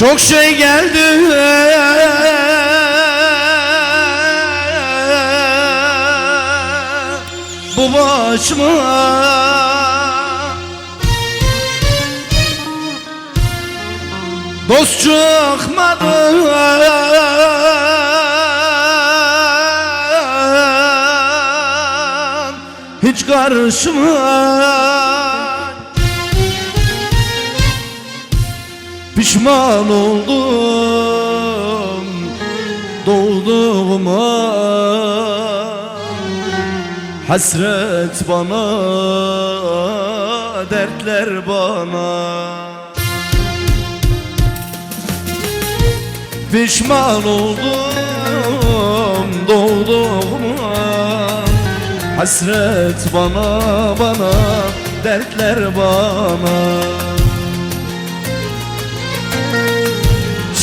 Çok şey geldi. Bu başıma. Dost çıkmadı. Hiç karşıma Pişman oldum doğduğuma. Hasret bana, dertler bana. Pişman oldum doğduğuma. Hasret bana, bana, dertler bana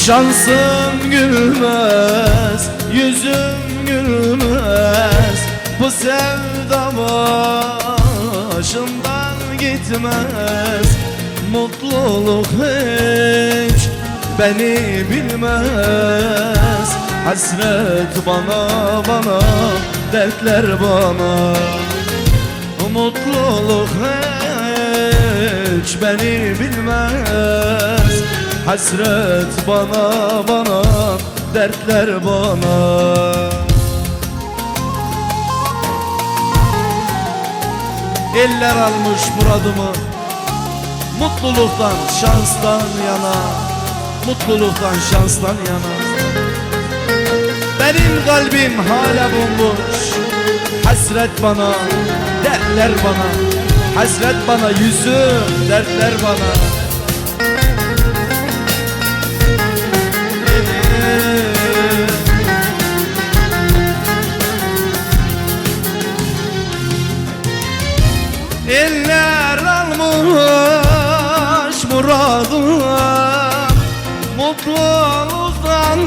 Şansım gülmez, yüzüm gülmez. Bu sevda başımdan gitmez. Mutluluk hiç beni bilmez. Hasret bana bana, dertler bana. Mutluluk hiç beni bilmez Hasret bana bana dertler bana. Eller almış muradımı Mutluluktan şanstan yana Mutluluktan şanstan yana. Benim kalbim hala bomboş Hasret bana dertler bana. Hasret bana yüzüm dertler bana Eller almış muradına Mutluluktan,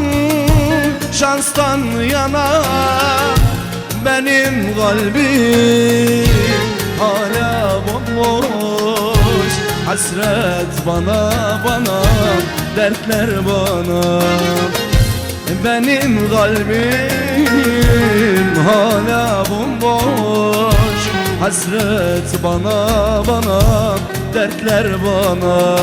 şanstan yana. Benim kalbim hala bomboş. Hasret bana bana, dertler bana. Benim kalbim hala bomboş Hasret bana bana dertler bana.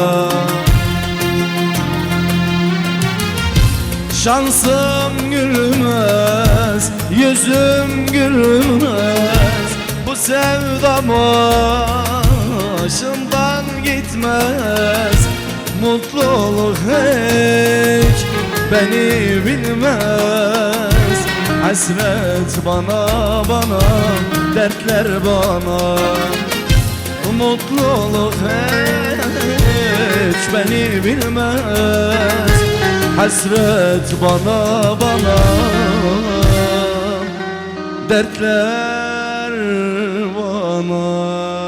Şansım gülmez yüzüm gülmez. Bu sevda başımdan gitmez. Mutluluk hiç beni bilmez. Hasret bana bana dertler bana. Mutluluk hiç beni bilmez. Hasret bana bana. Dertler bana